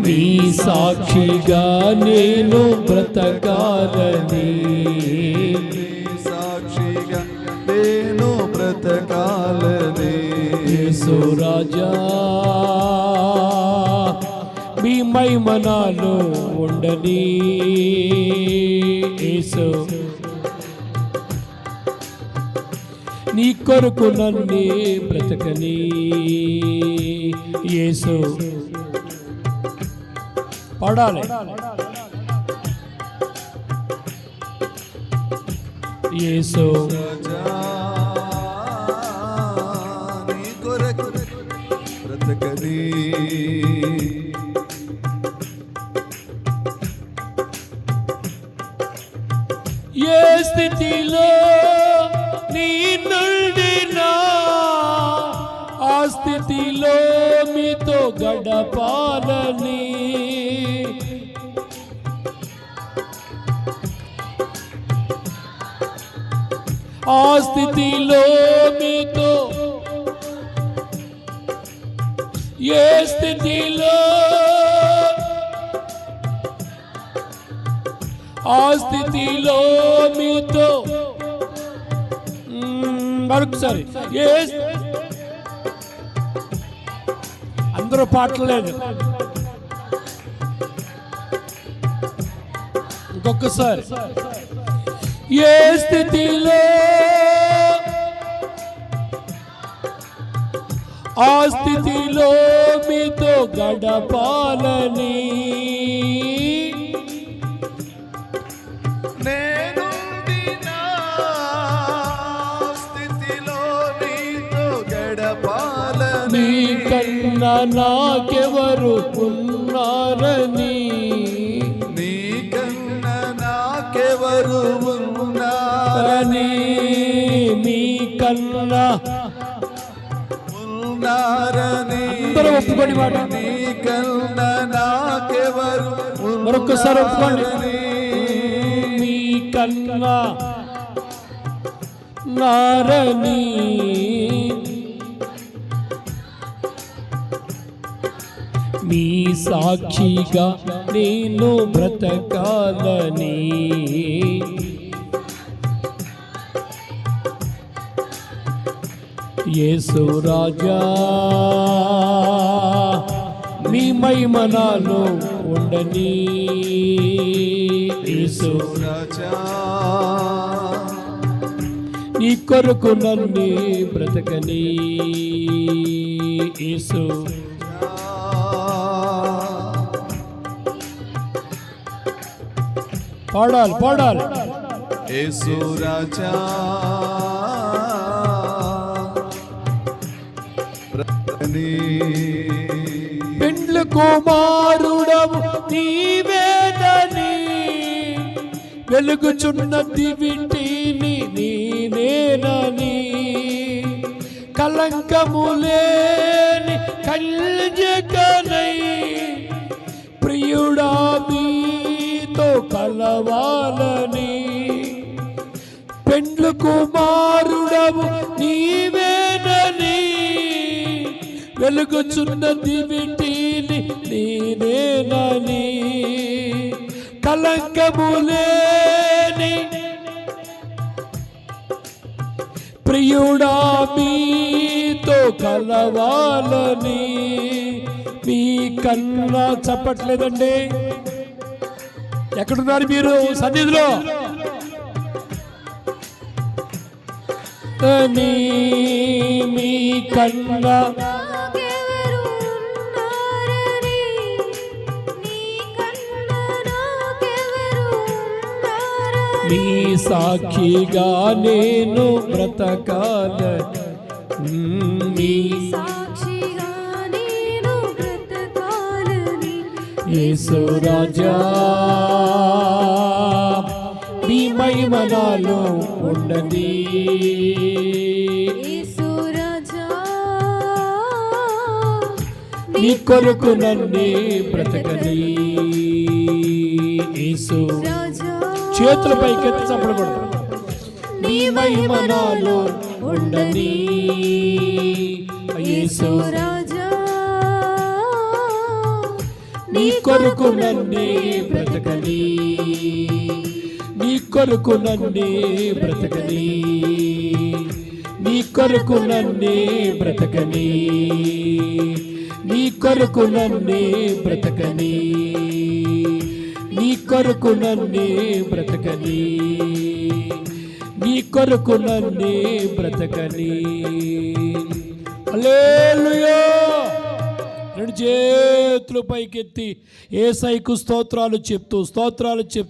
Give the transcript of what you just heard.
నీ సాక్షిగా నేను బ్రతకాలని. సాక్షిగా నేను బ్రతకాలని. యేసు రాజా మీ మహిమనాలు ఉండని. యేసు నీ కొరకు నన్ను బ్రతకని. యేసు పడాలి యేసు రాజా, నీ కొరకు బ్రతకని ఏ స్థితిలో నీ నుండినా ఆ స్థితిలో మీతో గడపాలని ఆ స్థితిలో మీతో ఏ స్థితిలో? ఆ స్థితిలో మీతో మరొకసారి ఏ అందరూ పాటలేదు ఇంకొకసారి. ఏ స్థితిలో ఆ స్థితిలో మీతో గడపాలని కన్నా నాకెవరు ఉన్నారని నీ కన్నా నాకెవరు ఉన్నారని మీ కన్నా ఉన్నారని అందరూ ఒప్పుకొని మాట. నీ కన్నా నాకెవరు మరొక్కసారి ఒప్పుకోండి. మీ కన్నా నారని మీ సాక్షిగా నేను బ్రతకాలని. యేసు రాజా మీ మహిమనాలు ఉండని. యేసు రాజా నీ కొరకు నన్ను బ్రతకని. యేసు పాడాలి పాడాలి. యేసు రాజా. పెండ్ల కుమారుడవు నీవేనని వెలుగుచున్న దివిటిని నేనేనని కలంకములేని కల్జకనై ప్రియుడా కలవాలని. పెండ్లు కుమారుడవు నీవేనని. వెలుగుచున్న దివిటీని నేనేనని కలంకములేని ప్రియుడా మీతో కలవాలని. మీ కన్నా చెప్పట్లేదండి. ఎక్కడున్నారు మీరు? సన్నిధిలో. మీ కన్నా మీ సాక్షిగా నేను బ్రతకాల మీ సాక్షిగా యేసు రాజా. మీ మహిమనాలు రాజా. నీ కొరకు నన్ను బ్రతకని. యేసు చేతుల పైకెత్తి చప్పడకూడదు నీ మహిమనాలు ఉండని యేసు రాజా నీ కొరకు నన్నే బ్రతకని. నీ కొరకు నన్నే బ్రతకని. నీ కొరకు నన్నే బ్రతకని. నీ కొరకు నన్నే బ్రతకని. నీ కొరకు నన్నే బ్రతకని. నీ కొరకు నన్నే బ్రతకని. హల్లెలూయా! రెండు చేతులు పైకెత్తి ఏసైకు స్తోత్రాలు చెప్తూ స్తోత్రాలు చెప్తూ